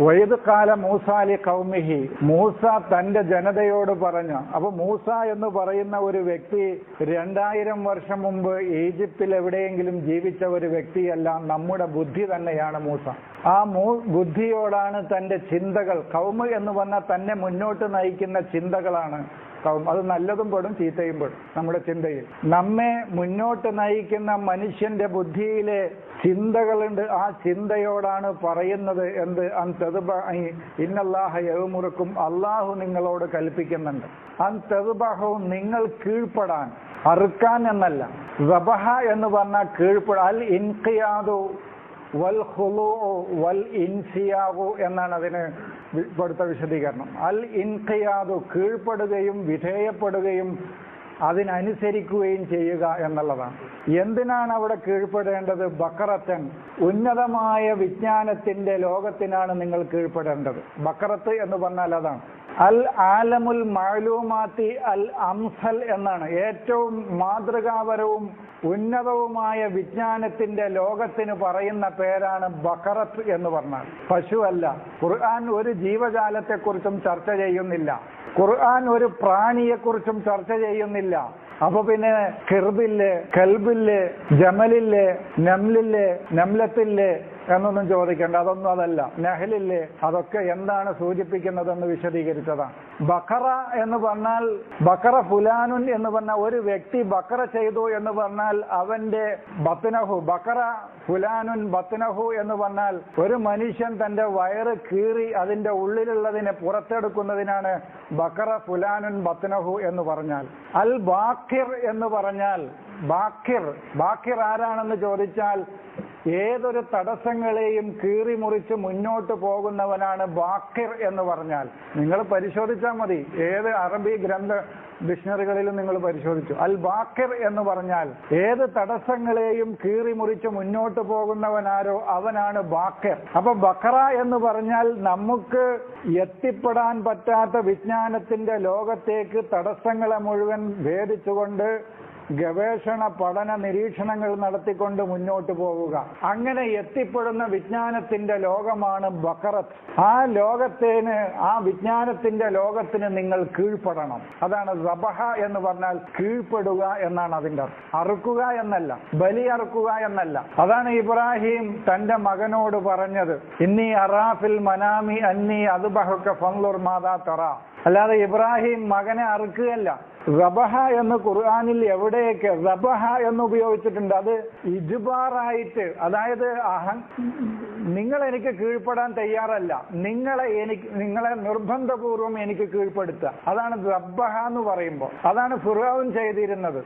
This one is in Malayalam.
വൈദ് കാല മൂസാലി കൗമിഹി മൂസ തന്റെ ജനതയോട് പറഞ്ഞു. അപ്പൊ മൂസ എന്ന് പറയുന്ന ഒരു വ്യക്തി രണ്ടായിരം വർഷം മുമ്പ് ഈജിപ്തിൽ എവിടെയെങ്കിലും ജീവിച്ച ഒരു വ്യക്തിയല്ല നമ്മുടെ ബുദ്ധി തന്നെയാണ് മൂസ. ആ ബുദ്ധിയോടാണ് തന്റെ ചിന്തകൾ. കൗമ് എന്ന് പറഞ്ഞാൽ തന്നെ മുന്നോട്ട് നയിക്കുന്ന ചിന്തകളാണ്. കൗം അത് നല്ലതും പെടും ചീത്തയും പെടും നമ്മുടെ ചിന്തയിൽ. നമ്മെ മുന്നോട്ട് നയിക്കുന്ന മനുഷ്യന്റെ ബുദ്ധിയിലെ ചിന്തകളുണ്ട്. ആ ചിന്തയോടാണ് പറയുന്നത് എന്ത്? അൻ തെതുബ ഇന്നല്ലാഹ യവുമുറുക്കും അള്ളാഹു നിങ്ങളോട് കൽപ്പിക്കുന്നുണ്ട്. അൻ തെതുബഹവും നിങ്ങൾ കീഴ്പ്പെടാൻ അറുക്കാൻ എന്നല്ല. റബഹ എന്ന് പറഞ്ഞാൽ കീഴ്പ്പെടാൻ അൽ ഇൻഖിയാദു വൽ ഹുലു വൽ ഇൻസിയാവു എന്നാണ് അതിന് കൊടുത്ത വിശദീകരണം. അൽ ഇൻഖിയാദു കീഴ്പ്പെടുകയും വിധേയപ്പെടുകയും അതിനനുസരിക്കുകയും ചെയ്യുക എന്നുള്ളതാണ്. എന്തിനാണ് അവിടെ കീഴ്പ്പെടേണ്ടത്? ബക്കറത്തൻ ഉന്നതമായ വിജ്ഞാനത്തിന്റെ ലോകത്തിനാണ് നിങ്ങൾ കീഴ്പ്പെടേണ്ടത്. ബക്കറത്ത് എന്ന് പറഞ്ഞാൽ അതാണ്. അൽ ആലമുൽ മാലൂമാത്തി അൽ അംസൽ എന്നാണ്. ഏറ്റവും മാതൃകാപരവും ഉന്നതവുമായ വിജ്ഞാനത്തിന്റെ ലോകത്തിന് പറയുന്ന പേരാണ് ബക്കറത്ത് എന്ന് പറഞ്ഞാൽ. പശു അല്ല. ഖുർആൻ ഒരു ജീവജാലത്തെക്കുറിച്ചും ചർച്ച ചെയ്യുന്നില്ല. ഖുർആൻ ഒരു പ്രാണിയെക്കുറിച്ചും ചർച്ച ചെയ്യുന്നില്ല. അപ്പൊ പിന്നെ കിർബില്ല് കൽബില്ല് ജമലില്ല് നംലില്ല് നംലത്തില്ലേ എന്നൊന്നും ചോദിക്കേണ്ട. അതൊന്നും അതല്ല. നഹലില്ലേ? അതൊക്കെ എന്താണ് സൂചിപ്പിക്കുന്നതെന്ന് വിശദീകരിച്ചതാണ്. ബക്കറ എന്ന് പറഞ്ഞാൽ ബക്കറ ഫുലാനുൻ എന്ന് പറഞ്ഞ ഒരു വ്യക്തി ബക്കറ ചെയ്തു എന്ന് പറഞ്ഞാൽ അവന്റെ ബത്നഹു ബക്കറ ഫുലാനുൻ ബത്നഹു എന്ന് പറഞ്ഞാൽ ഒരു മനുഷ്യൻ തന്റെ വയറ് കീറി അതിന്റെ ഉള്ളിലുള്ളതിനെ പുറത്തെടുക്കുന്നതിനാണ് ബക്കറ ഫുലാനുൻ ബത്നഹു എന്ന് പറഞ്ഞാൽ. അൽ ബാഖിർ എന്ന് പറഞ്ഞാൽ ബാഖിർ ബാഖിർ ആരാണെന്ന് ചോദിച്ചാൽ ഏതൊരു തടസ്സങ്ങളെയും കീറി മുറിച്ച് മുന്നോട്ട് പോകുന്നവനാണ് ബാക്കിർ എന്ന് പറഞ്ഞാൽ നിങ്ങൾ പരിശോധിച്ചാൽ മതി. ഏത് അറബി ഗ്രന്ഥ ഡിക്ഷണറികളിലും നിങ്ങൾ പരിശോധിച്ചു. അൽ ബാക്കിർ എന്ന് പറഞ്ഞാൽ ഏത് തടസ്സങ്ങളെയും കീറി മുറിച്ച് മുന്നോട്ട് പോകുന്നവനാരോ അവനാണ് ബാക്കിർ. അപ്പൊ ബക്കറ എന്ന് പറഞ്ഞാൽ നമുക്ക് എത്തിപ്പെടാൻ പറ്റാത്ത വിജ്ഞാനത്തിന്റെ ലോകത്തേക്ക് തടസ്സങ്ങളെ മുഴുവൻ ഭേദിച്ചുകൊണ്ട് ഗവേഷണ പഠന നിരീക്ഷണങ്ങൾ നടത്തിക്കൊണ്ട് മുന്നോട്ട് പോവുക. അങ്ങനെ എത്തിപ്പെടുന്ന വിജ്ഞാനത്തിന്റെ ലോകമാണ് ബക്കറത്ത്. ആ ലോകത്തിന് ആ വിജ്ഞാനത്തിന്റെ ലോകത്തിന് നിങ്ങൾ കീഴ്പ്പെടണം. അതാണ് സബഹ എന്ന് പറഞ്ഞാൽ കീഴ്പ്പെടുക എന്നാണ് അതിന്റെ അർത്ഥം. അറുക്കുക എന്നല്ല ബലി അറുക്കുക എന്നല്ല. അതാണ് ഇബ്രാഹിം തന്റെ മകനോട് പറഞ്ഞത് ഇന്നി അറാഫിൽ മനാമി അന്നി അതുബഹുക്ക ഫംലുർ മാതാ തറ. അല്ലാതെ ഇബ്രാഹിം മകനെ അറുക്കുകയല്ല. റബഹ എന്ന് ഖുർആാനിൽ എവിടെയൊക്കെ റബഹ എന്ന് ഉപയോഗിച്ചിട്ടുണ്ട് അത് ഇജുബാറായിട്ട് അതായത് അഹം നിങ്ങൾ എനിക്ക് കീഴ്പ്പെടാൻ തയ്യാറല്ല. നിങ്ങളെ എനിക്ക് നിങ്ങളെ നിർബന്ധപൂർവം എനിക്ക് കീഴ്പ്പെടുത്തുക. അതാണ് റബ്ബഹ എന്ന് പറയുമ്പോൾ. അതാണ് ഫിറോൻ ചെയ്തിരുന്നത്.